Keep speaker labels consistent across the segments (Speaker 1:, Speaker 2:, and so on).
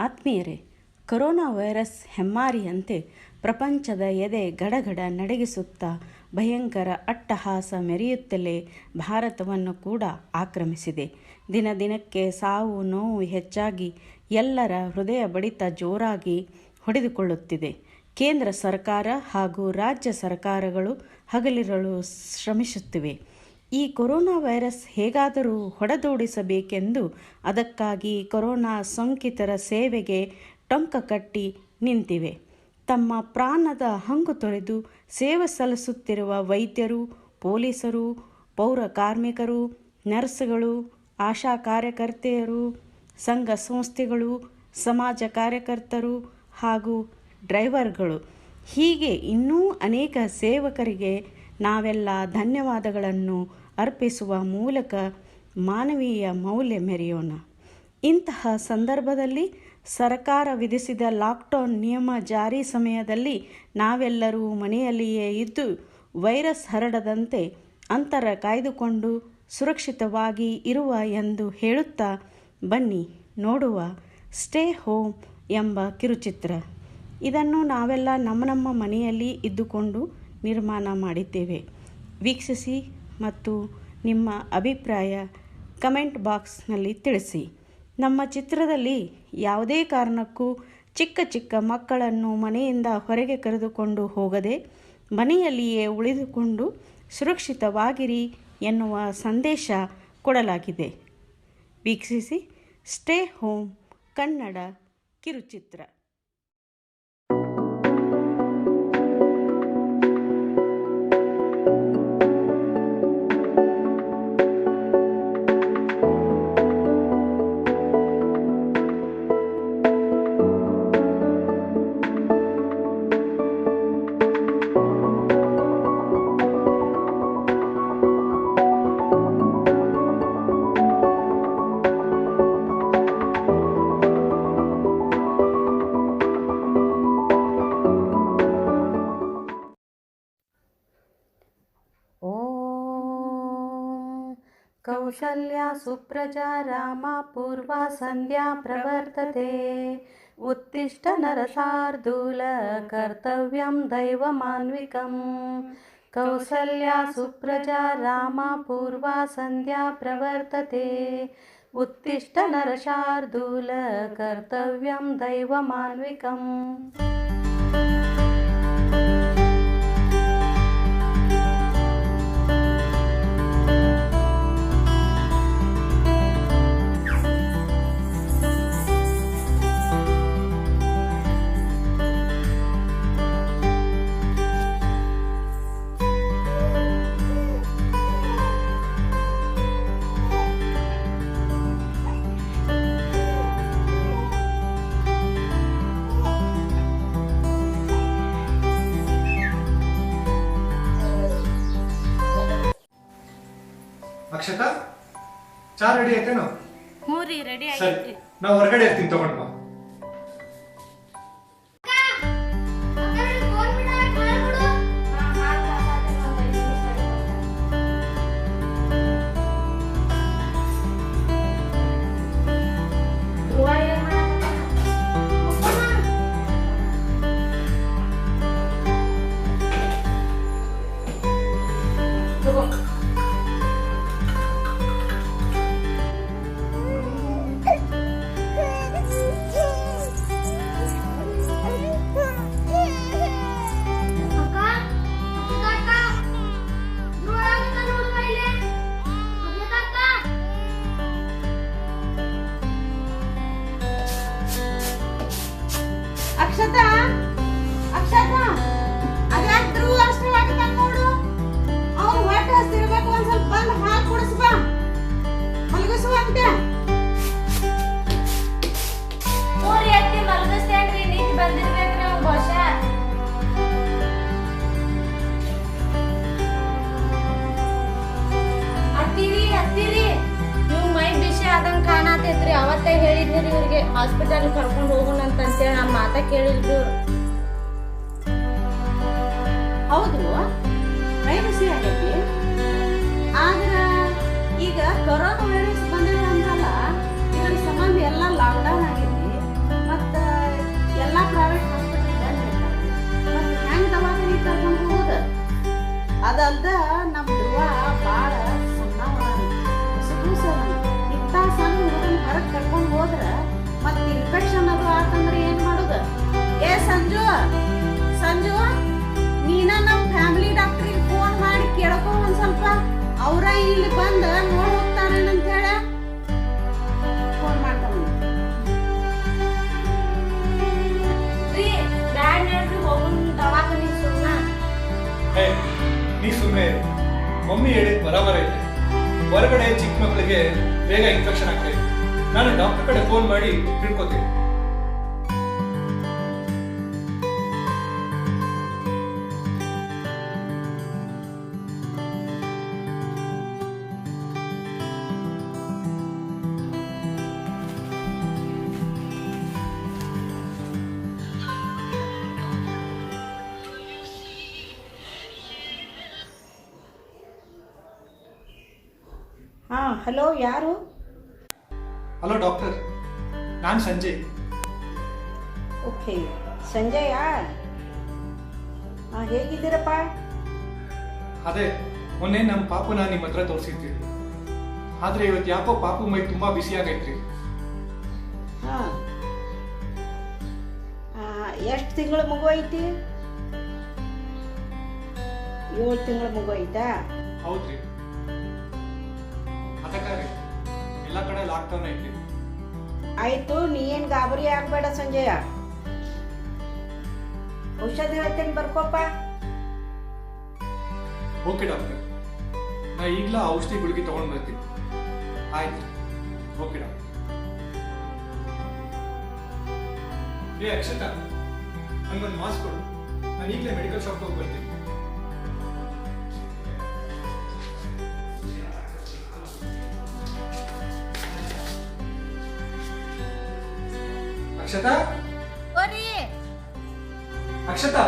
Speaker 1: ಆತ್ಮೀಯರೇ, corona virus ಹೆಮ್ಮಾರಿಯಂತೆ ಪ್ರಪಂಚದ ಎದೆ ಗಡಗಡ ನಡಗಿಸುತ್ತಾ ಭಯಂಕರ ಅಟ್ಟಹಾಸ ಮೆರೆಯುತ್ತಲೇ ಭಾರತವನ್ನು ಕೂಡ ಆಕ್ರಮಿಸಿದೆ. ದಿನ ದಿನಕ್ಕೆ ಸಾವು ನೋವು ಹೆಚ್ಚಾಗಿ ಎಲ್ಲರ ಹೃದಯ ಬಡಿತ ಜೋರಾಗಿ ಹೊಡೆದುಕೊಳ್ಳುತ್ತಿದೆ. ಕೇಂದ್ರ ಸರ್ಕಾರ ಹಾಗೂ ರಾಜ್ಯ ಸರ್ಕಾರಗಳು ಹಗಲಿರಲು ಶ್ರಮಿಸುತ್ತಿವೆ. ಈ ಕೊರೋನಾ ವೈರಸ್ ಹೇಗಾದರೂ ಹೊಡೆದೋಡಿಸಬೇಕೆಂದು ಅದಕ್ಕಾಗಿ ಕೊರೋನಾ ಸೋಂಕಿತರ ಸೇವೆಗೆ ಟೊಂಕ ಕಟ್ಟಿ ನಿಂತಿವೆ. ತಮ್ಮ ಪ್ರಾಣದ ಹಂಗು ತೊರೆದು ಸೇವೆ ಸಲ್ಲಿಸುತ್ತಿರುವ ವೈದ್ಯರು, ಪೊಲೀಸರು, ಪೌರ ಕಾರ್ಮಿಕರು, ನರ್ಸ್ಗಳು, ಆಶಾ ಕಾರ್ಯಕರ್ತೆಯರು, ಸಂಘ ಸಂಸ್ಥೆಗಳು, ಸಮಾಜ ಕಾರ್ಯಕರ್ತರು ಹಾಗೂ ಡ್ರೈವರ್ಗಳು. ಹೀಗೆ ಇನ್ನೂ ಅನೇಕ ಸೇವಕರಿಗೆ ನಾವೆಲ್ಲ ಧನ್ಯವಾದಗಳನ್ನು ಅರ್ಪಿಸುವ ಮೂಲಕ ಮಾನವೀಯ ಮೌಲ್ಯ ಮೆರೆಯೋಣ. ಇಂತಹ ಸಂದರ್ಭದಲ್ಲಿ ಸರ್ಕಾರ ವಿಧಿಸಿದ ಲಾಕ್ಡೌನ್ ನಿಯಮ ಜಾರಿ ಸಮಯದಲ್ಲಿ ನಾವೆಲ್ಲರೂ ಮನೆಯಲ್ಲಿಯೇ ಇದ್ದು ವೈರಸ್ ಹರಡದಂತೆ ಅಂತರ ಕಾಯ್ದುಕೊಂಡು ಸುರಕ್ಷಿತವಾಗಿ ಇರುವ ಎಂದು ಹೇಳುತ್ತಾ ಬನ್ನಿ, ನೋಡುವ ಸ್ಟೇ ಹೋಮ್ ಎಂಬ ಕಿರುಚಿತ್ರ. ಇದನ್ನು ನಾವೆಲ್ಲ ನಮ್ಮ ನಮ್ಮ ಮನೆಯಲ್ಲಿ ಇದ್ದುಕೊಂಡು ನಿರ್ಮಾಣ ಮಾಡಿದ್ದೇವೆ. ವೀಕ್ಷಿಸಿ ಮತ್ತು ನಿಮ್ಮ ಅಭಿಪ್ರಾಯ ಕಮೆಂಟ್ ಬಾಕ್ಸ್ನಲ್ಲಿ ತಿಳಿಸಿ. ನಮ್ಮ ಚಿತ್ರದಲ್ಲಿ ಯಾವುದೇ ಕಾರಣಕ್ಕೂ ಚಿಕ್ಕ ಚಿಕ್ಕ ಮಕ್ಕಳನ್ನು ಮನೆಯಿಂದ ಹೊರಗೆ ಕರೆದುಕೊಂಡು ಹೋಗದೆ ಮನೆಯಲ್ಲಿಯೇ ಉಳಿದುಕೊಂಡು ಸುರಕ್ಷಿತವಾಗಿರಿ ಎನ್ನುವ ಸಂದೇಶ ಕೊಡಲಾಗಿದೆ. ವೀಕ್ಷಿಸಿ, ಸ್ಟೇ ಹೋಮ್ ಕನ್ನಡ ಕಿರುಚಿತ್ರ.
Speaker 2: कौसल्या सुप्रजा रामा पूर्वा सन्ध्या प्रवर्तते। उत्तिष्ठ नरशार्दूल कर्तव्यं दैवमान्विकं कौसल्या सुप्रजा रामा पूर्वा सन्ध्या प्रवर्तते। उत्तिष्ठ नरशार्दूल कर्तव्यं दैवमान्विकम्
Speaker 3: ಅಕ್ಷತಾ ಚಾ ರೆಡಿ ಆಯ್ತೇನು
Speaker 1: ಹ್ಞೂ ರೀ ರೆಡಿ
Speaker 3: ಸರಿ ನಾವು ಹೊರಗಡೆ ಇರ್ತೀನಿ ತಗೊಂಡು ಬಾ.
Speaker 4: ಹಾಸ್ಪಿಟಲ್ ಕರ್ಕೊಂಡು ಹೋಗೋಣ ಅಂತ ಅಂತೇಳಿ ನಮ್ಮ ಮಾತ ಕೇಳಿದ್ರು.
Speaker 1: ಹೌದು ಪ್ರೈವಸಿ ಆಗೈತಿ. ಆದ್ರ ಈಗ ಕೊರೋನಾ ವೈರಸ್ ಬಂದಿದೆ ಅಂತಲ್ಲ ಇದ್ರ ಸಂಬಂಧ ಎಲ್ಲ ಲಾಕ್ಡೌನ್ ಆಗಿದೆ
Speaker 5: ಮತ್ತ ಎಲ್ಲ ಪ್ರೈವೇಟ್ ಹಾಸ್ಪಿಟಲ್ ಮತ್ತೆ ಹೆಂಗ್ ದವಾಖಾನೆ ಕರ್ಕೊಂಡು ಹೋಗೋದು? ಅದಲ್ದ ನಮ್ಮ ಧ್ರುವ
Speaker 4: ಸಂಜು ಸಂಜು ನೀನ ನಮ್ಮ ಫ್ಯಾಮಿಲಿ ಡಾಕ್ಟ್ರಿಗೆ ಫೋನ್ ಮಾಡಿ ಕೇಳ್ಕೊ ಒಂದ್ ಸ್ವಲ್ಪ. ಅವ್ರ ಇಲ್ಲಿ ಬಂದ ನೋಡ್ ಹೋಗ್ತಾರೇನಂತ ಹೇಳ ಫೋನ್ ಮಾಡ್ತಾವ
Speaker 3: ನೀ ಸುಮ್ಮನೆ ಮಮ್ಮಿ ಹೇಳಿದ್ ಬರಬರ ಇದೆ ಹೊರಗಡೆ ಚಿಕ್ಕ ಮಕ್ಕಳಿಗೆ ಬೇಗ ಇನ್ಫೆಕ್ಷನ್ ಆಗ್ತಾ ನಾನು ಡಾಕ್ಟರ್ ಕಡೆ ಫೋನ್ ಮಾಡಿ ತಿಳ್ಕೊತೀನಿ.
Speaker 5: ಹಾ ಹಲೋ ಯಾರು?
Speaker 3: ಹಲೋ ಡಾಕ್ಟರ್ ನಾನು ಸಂಜಯ್.
Speaker 5: ಓಕೆ ಸಂಜಯ ಹಾಂ ಹೇಗಿದ್ದೀರಪ್ಪ?
Speaker 3: ಅದೇ ಮೊನ್ನೆ ನಮ್ಮ ಪಾಪುನ ನಿಮ್ಮ ಹತ್ರ ತೋರಿಸಿದ್ವಿ. ಆದರೆ ಇವತ್ತು ಯಾಕೋ ಪಾಪು ಮೈ ತುಂಬ ಬಿಸಿ ಆಗೈತ್ರಿ.
Speaker 5: ಹಾಂ. ಎಷ್ಟು ತಿಂಗಳ ಮಗು ಐತಿ ಏಳು ತಿಂಗಳ ಮಗು ಐತಾ
Speaker 3: ಹೌದ್ರಿ. ಅದಕ್ಕಾಗಿ ಎಲ್ಲ ಕಡೆ ಲಾಕ್ಡೌನ್ ಐತಿ.
Speaker 5: ಆಯ್ತು ನೀ ಏನ್ ಗಾಬರಿ ಆಗ್ಬೇಡ ಸಂಜಯ. ಔಷಧ ಹೇಳ್ತೇನೆ ಬರ್ಕೋಪ್ಪ.
Speaker 3: Okay doctor. ನಾ ಈಗಲ ಔಷಧಿ ಗುಳಿಗೆ ತಗೊಂಡ್ ಬರ್ತೀನಿ. ಆಯ್ತು. Okay doctor. ಏ ಅಕ್ಷತಾ ನಂಗೊಂದು ಮಾಸ್ಕ್ ಕೊಡು. ನಾನು ಈಗಲೇ ಮೆಡಿಕಲ್ ಶಾಪ್ ಹೋಗಿ ಬರ್ತೀನಿ ಅಕ್ಷತಾ? ಅಕ್ಷತಾ.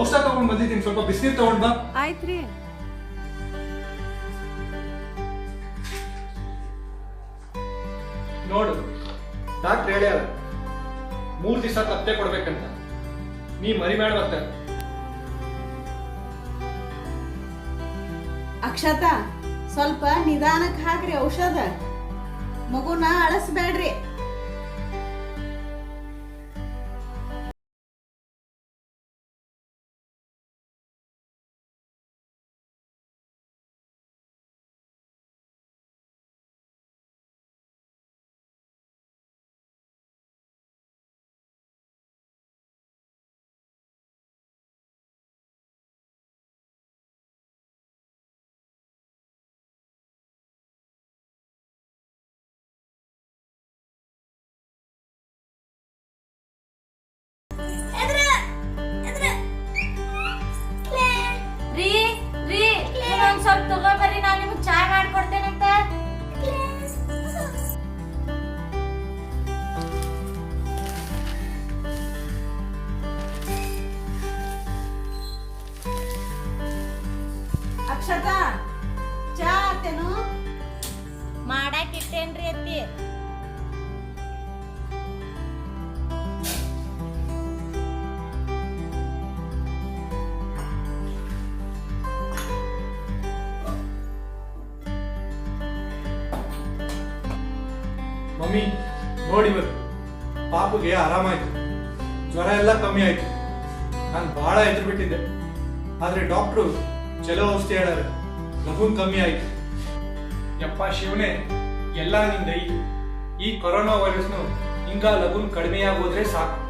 Speaker 3: ಔಷಧ ತಗೊಂಡ್ ಬಂದಿದ್ದೀನಿ ಸ್ವಲ್ಪ ಬಿಸಿನೀರ್ ತಗೊಂಡ್ ಬಾ.
Speaker 4: ಆಯ್ತ್ರಿ.
Speaker 3: ನೋಡು ಡಾಕ್ಟರ್ ಹೇಳ್ಯಾರ ಮೂರ್ ದಿವಸ ತಪ್ಪೆ ಕೊಡ್ಬೇಕಂತ. ನೀ ಮರಿ ಮಾಡ್ಬತ್ತ
Speaker 4: ಅಕ್ಷತಾ ಸ್ವಲ್ಪ ನಿಧಾನಕ್ಕೆ ಹಾಕ್ರಿ ಔಷಧ. ಮಗುನ ಅಳಸ್ಬೇಡ್ರಿ.
Speaker 6: ಚಾ
Speaker 4: ಆತೇನು
Speaker 6: ಇಟ್ಟೇನ್ರಿ ಅತ್ತಿ?
Speaker 3: ಮಮ್ಮಿ, ನೋಡಿ ಇವತ್ತು ಪಾಪುಗೆ ಆರಾಮಾಯ್ತು. ಜ್ವರ ಎಲ್ಲ ಕಮ್ಮಿ ಆಯ್ತು. ನಾನು ಬಹಳ ಹೆದರ್ಬಿಟ್ಟಿದ್ದೆ. ಆದ್ರೆ ಡಾಕ್ಟ್ರು ಚಲೋ ಔಷಧಿ ಹೇಳಾರ ಲಘುನ್ ಕಮ್ಮಿ ಆಯ್ತು. ಯಪ್ಪ ಶಿವನೇ ಎಲ್ಲ ನಿಂದ ಈ ಕೊರೋನಾ ವೈರಸ್ನು ಹಿಂಗ ಕಡಿಮೆ ಆಗೋದ್ರೆ ಸಾಕು.